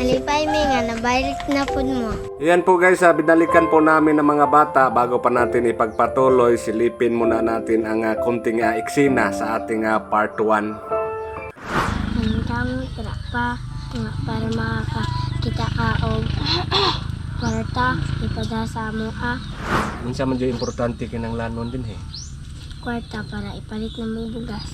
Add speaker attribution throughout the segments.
Speaker 1: Nalipay mi nga, nabalik na pud mo.
Speaker 2: Yan po guys, ah, binalikan po namin ng mga bata bago pa natin ipagpatuloy, silipin muna natin ang ah, kunting ah, eksena sa ating ah, part 1.
Speaker 1: Ang kamo tira pa para makakita ka og kwarta ipadasa mo ah
Speaker 2: Minsan man dyan importante kinanglanon din eh.
Speaker 1: kwarta para ipalit na mo bugas.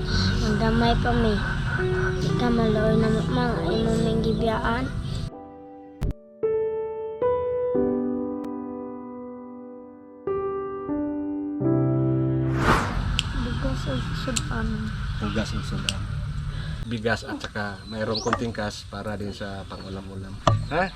Speaker 1: Ang gamay pa mi. Di ka maloy na mo mang imo ning gibiyaan. Bugas sa sudan.
Speaker 2: Bigas ang sudan. Bigas at saka mayroong kunting cash para din sa pangulam-ulam. Ha?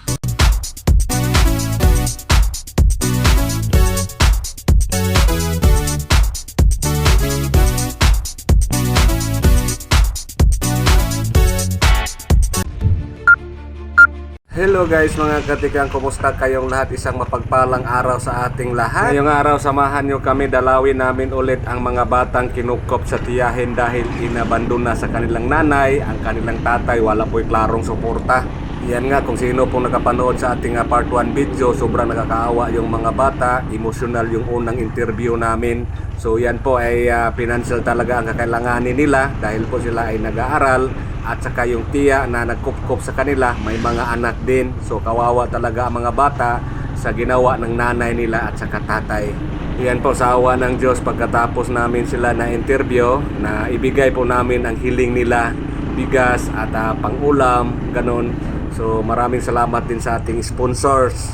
Speaker 2: Hello guys mga katikang, kumusta kayong lahat? Isang mapagpalang araw sa ating lahat. Ngayong araw, samahan nyo kami, dalawin namin ulit ang mga batang kinukop sa tiyahin dahil inabandon na sa kanilang nanay, ang kanilang tatay, wala po'y klarong suporta. Yan nga, kung sino pong nakapanood sa ating ah, part 1 video, sobrang nakakaawa yung mga bata, emotional yung unang interview namin. So yan po ay ah, financial talaga ang kakailanganin nila dahil po sila ay nag-aaral at saka yung tiya na nagkupkup sa kanila may mga anak din. So kawawa talaga ang mga bata sa ginawa ng nanay nila at saka tatay. Yan po sa awa ng Diyos pagkatapos namin sila na interview na ibigay po namin ang hiling nila bigas at ah, pangulam ganon so maraming salamat din sa ating sponsors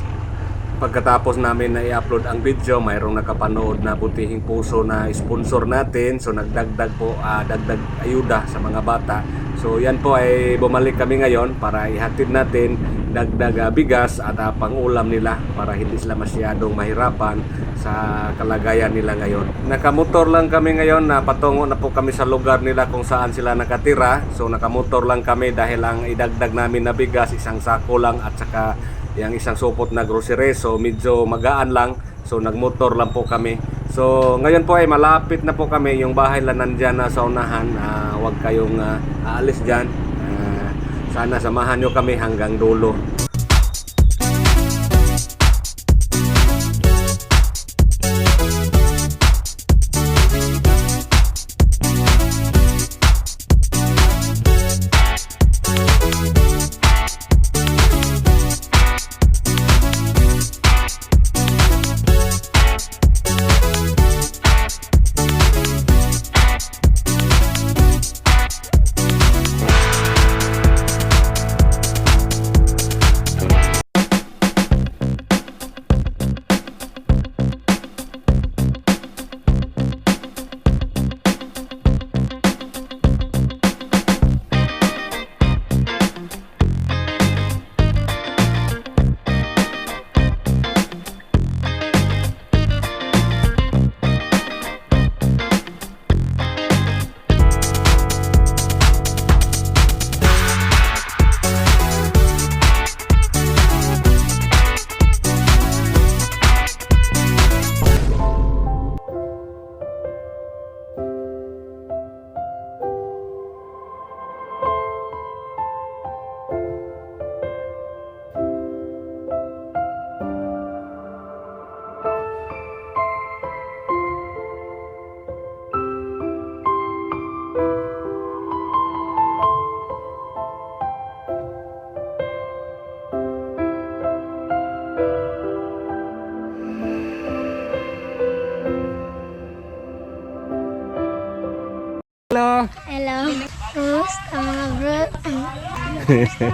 Speaker 2: pagkatapos namin na i-upload ang video, mayroong nakapanood na butihing puso na sponsor natin. So nagdagdag po, ah, dagdag ayuda sa mga bata. So yan po ay bumalik kami ngayon para ihatid natin dagdag ah, bigas at ah, pangulam nila para hindi sila masyadong mahirapan sa kalagayan nila ngayon. Nakamotor lang kami ngayon. Na patungo na po kami sa lugar nila kung saan sila nakatira. So nakamotor lang kami dahil ang idagdag namin na bigas isang sako lang at saka yung isang supot na grocery. So medyo magaan lang. So nagmotor lang po kami. So ngayon po ay malapit na po kami. Yung bahay lang nandyan na sa unahan Ah, huwag kayong ah, aalis dyan sana samahan nyo kami hanggang dulo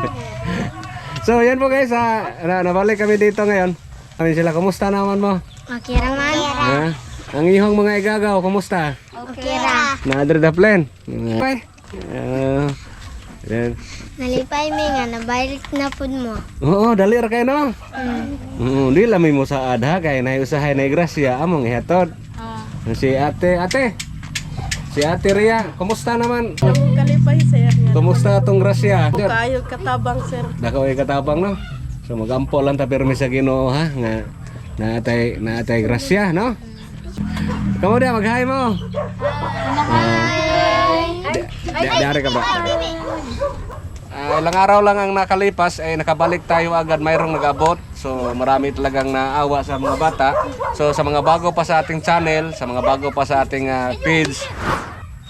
Speaker 2: So yan po guys ah, na, nabalik kami dito ngayon kami sila, kumusta naman mo?
Speaker 1: Okay raman.
Speaker 2: Ha? Ang ihong mga igagaw, kumusta?
Speaker 1: Okay ra.
Speaker 2: Na-under the plane. Okay. Uh, yan.
Speaker 1: Nalipay mi nga, nabalik na pud mo.
Speaker 2: Oo, dali ra kayo no.
Speaker 1: Mm.
Speaker 2: Oo, di lami mo sa adha kay na usahay na grasya among ihatod.
Speaker 1: Ah.
Speaker 2: Si ate, ate. Si ate Ria, kumusta naman?
Speaker 3: Yung kalipay sir.
Speaker 2: Kumusta atong grasya?
Speaker 3: Kayo katabang sir.
Speaker 2: Dako ay katabang no. So magampo lang ta pirmi sa Ginoo ha nga naatay naatay grasya no. Kamu dia mag-hi mo. Di, diari ka ba? Ah, ilang araw lang ang nakalipas ay nakabalik tayo agad mayroong nag-abot. So marami talagang naawa sa mga bata. So sa mga bago pa sa ating channel, sa mga bago pa sa ating ah, page,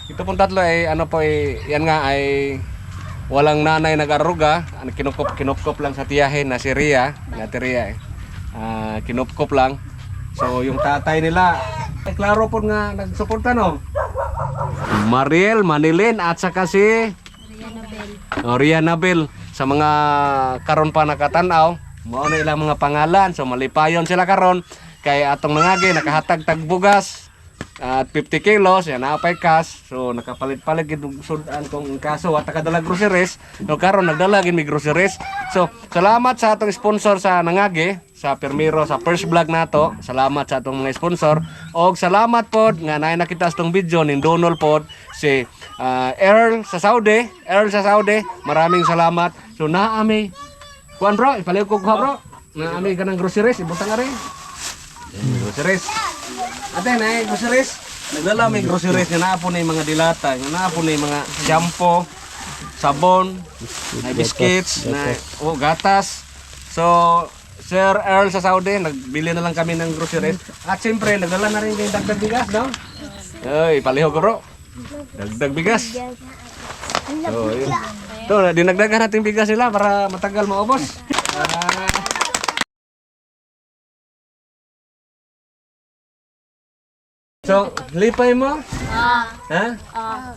Speaker 2: ito pong tatlo ay ano po ay yan nga ay walang nanay nag-aruga, ano, kinupkop kinupkop lang sa tiyahin na si Ria, na si Ria eh. Ah, kinupkop lang. So yung tatay nila, ay klaro po nga nagsuporta no. Mariel, Manilin at saka si Oh, Rihanna Bell sa mga karon pa nakatanaw mao na ilang mga pangalan. So malipayon sila karon. Kay atong nangagi nakahatag tag bugas at 50 kilos. Yan napay cash so nakapalit-palit gid sudan kung kaso. At nakadala groceries. No karon nagdala gid mi groceries. So salamat sa atong sponsor sa nangagi sa Permiro sa first vlog nato. Salamat sa atong mga sponsor. Og salamat pod nga naay nakita sa tong video ning Donald pod si ah, Earl sa Saudi Earl sa Saudi maraming salamat so naami kuan bro ipaliw ko ko bro naami kanang groceries ibutang nga rin groceries Ate, na groceries. Nagdala may groceries nga naapo na yung mga dilata, nga naapo na yung mga shampoo, sabon, na biscuits, na oh, gatas. So, Sir Earl sa Saudi, nagbili na lang kami ng groceries. At siyempre, nagdala na rin yung dagdag bigas, no? Ay, paliho ko bro. Dagdag bigas. So, yun. Ito, dinagdagan natin bigas nila para matagal maubos. Ah, So, lipay mo? Ha?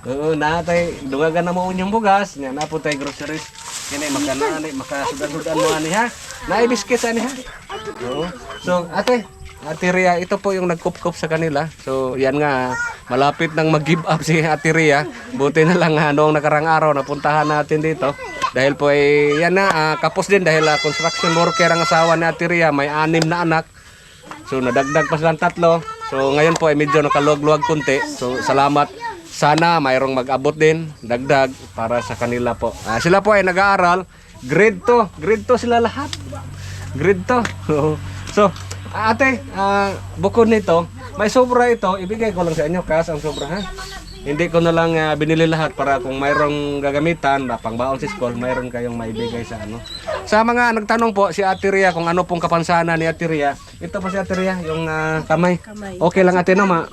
Speaker 2: Oo, natay dungagan na mo unyong bugas, nya na po tay groceries. Kini makanani, makasudan-sudan mo ani ha. Naay biscuits ani ha. Oo. So, ate, Ate Ria, ito po yung nagkup-kup sa kanila. So, yan nga, malapit nang mag-give up si Ate Ria. Buti na lang nga, noong nakarang araw, napuntahan natin dito. Dahil po ay, yan na, ah, kapos din dahil ah, construction worker ang asawa ni Ate Ria, may anim na anak. So nadagdag pa silang tatlo. So ngayon po ay medyo nakaluwag-luwag kunti. So salamat. Sana mayroong mag-abot din, dagdag para sa kanila po. Ah, sila po ay nag-aaral. Grade 2. Grade 2 sila lahat. Grade 2. so, ate, ah, bukod nito, may sobra ito. Ibigay ko lang sa inyo, kas ang sobra ha. Hindi ko na lang ah, binili lahat para kung mayroong gagamitan, pangbaon sa school, mayroon kayong maibigay sa ano. Sa mga nagtanong po si Ate Ria kung ano pong kapansanan ni Ate Ria, ito po si Ate Ria, yung ah, kamay.
Speaker 3: Kamay.
Speaker 2: Okay lang ate no, ma.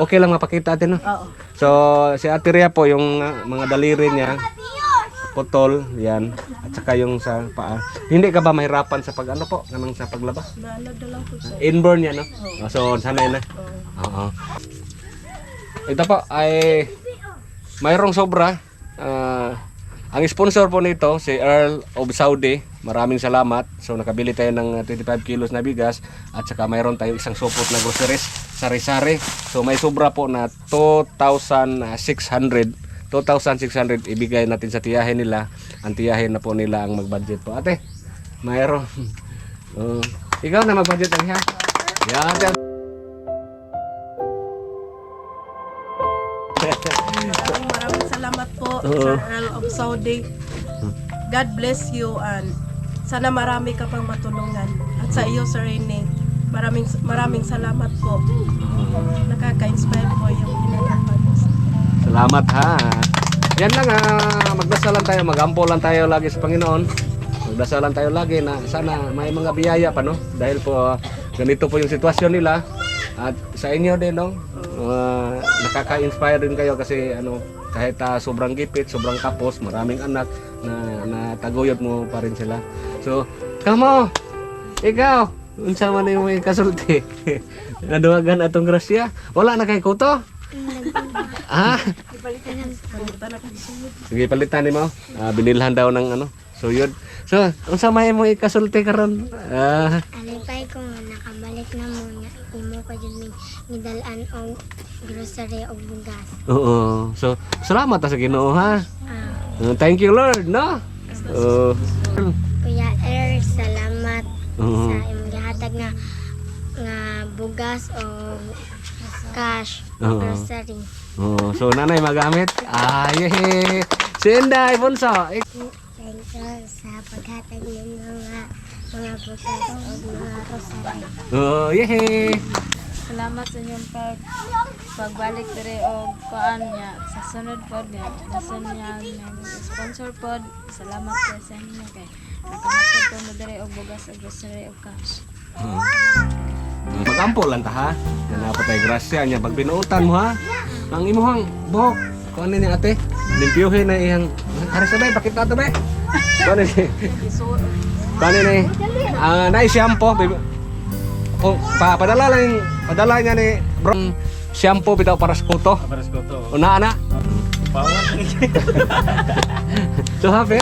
Speaker 2: Okay lang mapakita ate no.
Speaker 3: Oo.
Speaker 2: So si Ate Ria po yung ah, mga daliri niya putol, yan. At saka yung sa paa. Hindi ka ba mahirapan sa pag ano po, ganun sa paglaba?
Speaker 3: Lang po siya.
Speaker 2: Inborn yan, no? Oh, so, sanay na. Oo. Ito po ay mayroong sobra. Ah, ang sponsor po nito, si Earl of Saudi. Maraming salamat. So, nakabili tayo ng ah, 25 kilos na bigas. At saka mayroon tayo isang supot na groceries. Sari-sari. So, may sobra po na 2,600. 2,600 ibigay natin sa tiyahin nila. Ang tiyahin na po nila ang mag-budget po. Ate, mayroon. Oh, ikaw na mag-budget ang ha? Yan, ate.
Speaker 3: Maraming maraming salamat po. Sir Earl of Saudi. God bless you and sana marami ka pang matulungan. At sa iyo Sir Rene, maraming maraming salamat po. Nakaka-inspire po yung ginagawa mo.
Speaker 2: Salamat ha. Yan lang ah, magdasalan tayo, magampo lang tayo lagi sa Panginoon. Magdasalan tayo lagi na sana may mga biyaya pa no dahil po ah, ganito po yung sitwasyon nila at sa inyo din no. Ah, nakaka-inspire din kayo kasi ano kahit ah, sobrang gipit, sobrang kapos, maraming anak na nataguyod mo pa rin sila. So, kamo, ikaw, unsa man yung may kasulti? Naduwagan atong grasya. Wala na kay kuto? Ah, sige palitan mo. Ah, binilhan daw ng ano. So yun. So, unsa may mo ikasulti karon? Ah,
Speaker 1: Alipay ko nakabalik na mo niya. Imo ko dyan may nidalaan o grocery o bugas.
Speaker 2: oo. So, salamat ta sa Ginoo ha.
Speaker 1: Ah,
Speaker 2: Uh, thank you Lord, no? Oo.
Speaker 1: Kuya Air, salamat
Speaker 2: Oo.
Speaker 1: sa imong gihatag nga nga bugas o cash
Speaker 2: Oo.
Speaker 1: grocery.
Speaker 2: Oo. So, nanay magamit. Ah, yeh. Si Inday Bunso. Ik-
Speaker 1: Thank you sa paghatag ng mga mga bugas o mga rosary.
Speaker 2: Oo, yeh.
Speaker 4: salamat sa inyong pag pagbalik diri og kuan niya sa sunod pod niya. Sa niya may sponsor pod. Salamat po sa inyo kay nakahatid ko mo diri og bugas og grocery og cash.
Speaker 2: Magampo lang ta ha. Nga napatay grasya niya pag binuutan mo ha. Ang imuhang buhok. Kuan ni ate. Limpyuhin na iyang Hari sabay bakit nato be? Kuan ni. Kuan ni. Ah, nai shampoo. Oh, pa padala lang padala niya ni bro shampoo bitaw para sa kuto.
Speaker 5: Para sa koto.
Speaker 2: Una ana.
Speaker 5: Pawan.
Speaker 2: So happy?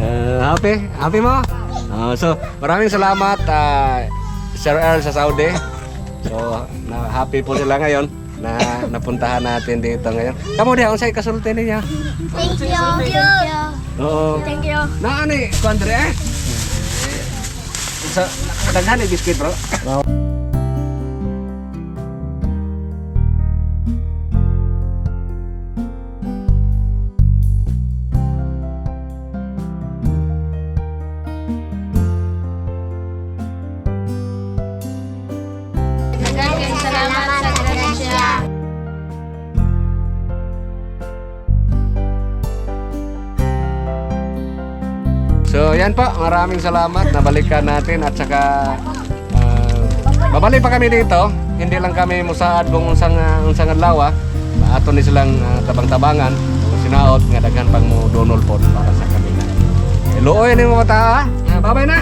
Speaker 2: Uh, happy? Happy mo? Ah, so maraming salamat ah, Sir Earl sa Saudi. So na happy po sila ngayon na napuntahan natin dito ngayon. Kamu dia unsay kasulti niya?
Speaker 1: Thank you. Thank you.
Speaker 2: Oo.
Speaker 1: Thank you.
Speaker 2: Na ani kuandre eh. Sa daghan ni biscuit bro. So yan po, maraming salamat. Nabalikan natin at saka ah, babalik pa kami dito. Hindi lang kami musaad kung unsang uh, unsang adlaw. ah. Ato ni silang ah, tabang-tabangan, sinaot nga daghan pang mo donol pod para sa. Luoy ni mo mata. ah. Ah, Bye-bye na.